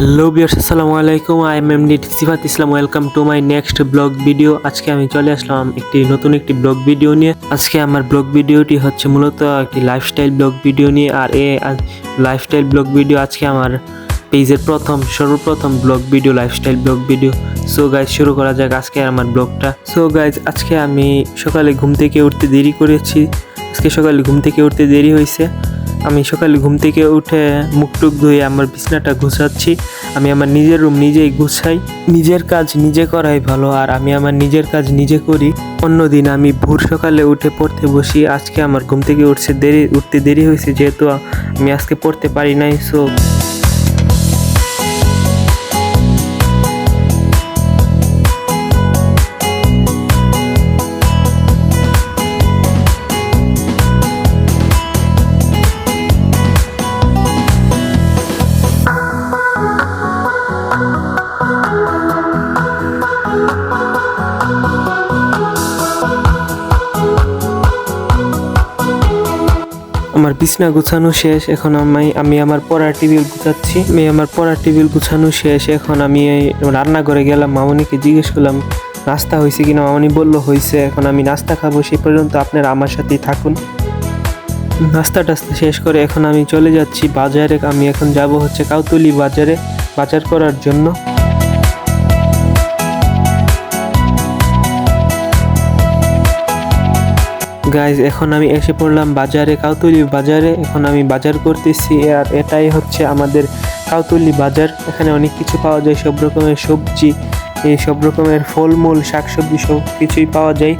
Hello viewers আসসালামু আলাইকুম I am M D Sifat Islam welcome to my next blog video আজকে আমি চলে আসলাম একটি নতুন একটি ব্লগ ভিডিও নিয়ে আজকে আমার ব্লগ ভিডিওটি হচ্ছে মূলত একটি লাইফস্টাইল ব্লগ ভিডিও নিয়ে আর এ লাইফস্টাইল ব্লগ ভিডিও আজকে আমার পেজের প্রথম সর্বপ্রথম blog video lifestyle blog video so guys শুরু করা যাক আজকে আমার ব্লগটা সো গাইজ আজকে আমি সকালে ঘুম থেকে উঠতে দেরি করেছি আজকে সকালে ঘুম থেকে উঠতে দেরি হয়েছে আমি সকালে ঘুম থেকে উঠে মুখ টুক ধুয়ে আমার বিছনাটা গুছাচ্ছি। আমি আমার নিজের রুম নিজেই গুছাই। নিজের কাজ নিজে করাই ভালো, আর আমি আমার নিজের কাজ নিজে করি। অন্যদিন আমি ভোর সকালে উঠে পড়তে বসি। আজকে আমার ঘুম থেকে উঠছে দেরি, উঠতে দেরি হয়েছে যেহেতু আমি আজকে পড়তে পারি নাই সো আমার বিছনা গুছানো শেষ, এখন আমি আমি আমার পড়ার টেবিল গুছাচ্ছি। আমি আমার পড়ার টেবিল গুছানো শেষ, এখন আমি রান্নাঘরে গেলাম, মামনিকে জিজ্ঞেস করলাম, নাস্তা হয়েছে কিনা? মামনি বলল, হয়েছে, এখন আমি নাস্তা খাব সেই পর্যন্ত আপনারা আমার সাথেই থাকুন। নাস্তা টাস্তা শেষ করে এখন আমি চলে যাচ্ছি বাজারে। আমি এখন যাব হচ্ছে কাউতুলি বাজারে, বাজার করার জন্য। গাইজ এখন আমি এসে পড়লাম বাজারে, কাউতলি বাজারে। এখন আমি বাজার করতেছি আর এটাই হচ্ছে আমাদের কাউতলি বাজার। এখানে অনেক কিছু পাওয়া যায়, সব রকমের সবজি, এই সব রকমের ফলমূল, শাকসবজি সব কিছুই পাওয়া যায়।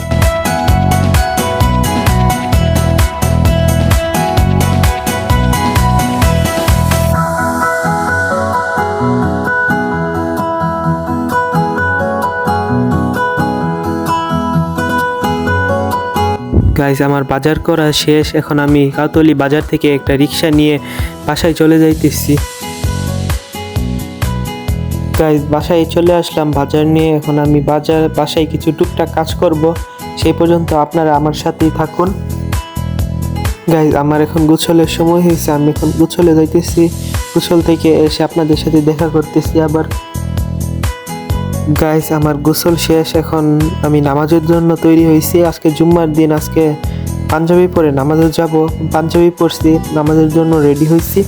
গাইজ আমার বাজার করা শেষ। এখন আমি কাউতলি বাজার থেকে একটা রিক্সা নিয়ে বাসায় চলে যাইতেছি। গাইজ বাসায় চলে আসলাম বাজার নিয়ে। এখন আমি বাজার, বাসায় কিছু টুকটাক কাজ করব। সেই পর্যন্ত আপনারা আমার সাথেই থাকুন। গাইজ আমার এখন গুছলের সময় হয়েছে। আমি এখন গুছলে যাইতেছি। গুছল থেকে এসে আপনাদের সাথে দেখা করতেছি আবার। গাইস আমার গোসল শেষ, এখন আমি নামাজের জন্য তৈরি হয়েছি। আজকে জুম্মার দিন, আজকে পাঞ্জাবি পরে নামাজে যাব। পাঞ্জাবি পরছি, নামাজের জন্য রেডি হয়েছি।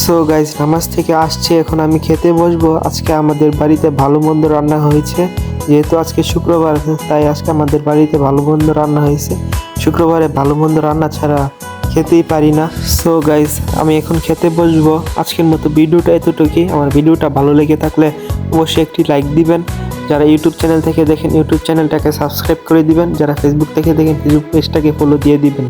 সো গাইজ নামাজ থেকে আসছে, এখন আমি খেতে বসবো। আজকে আমাদের বাড়িতে ভালো মন্দ রান্না হয়েছে। যেহেতু আজকে শুক্রবার, তাই আজকে আমাদের বাড়িতে ভালো মন্দ রান্না হয়েছে। শুক্রবারে ভালো মন্দ রান্না ছাড়া খেতেই পারি না। সো গাইজ আমি এখন খেতে বসবো। আজকের মতো ভিডিওটা এতটুকুই। আমার ভিডিওটা ভালো লেগে থাকলে অবশ্যই একটি লাইক দিবেন। যারা ইউটিউব চ্যানেল থেকে দেখেন ইউটিউব চ্যানেলটাকে সাবস্ক্রাইব করে দিবেন। যারা ফেসবুক থেকে দেখেন ফেসবুক পেজটাকে ফলো দিয়ে দিবেন।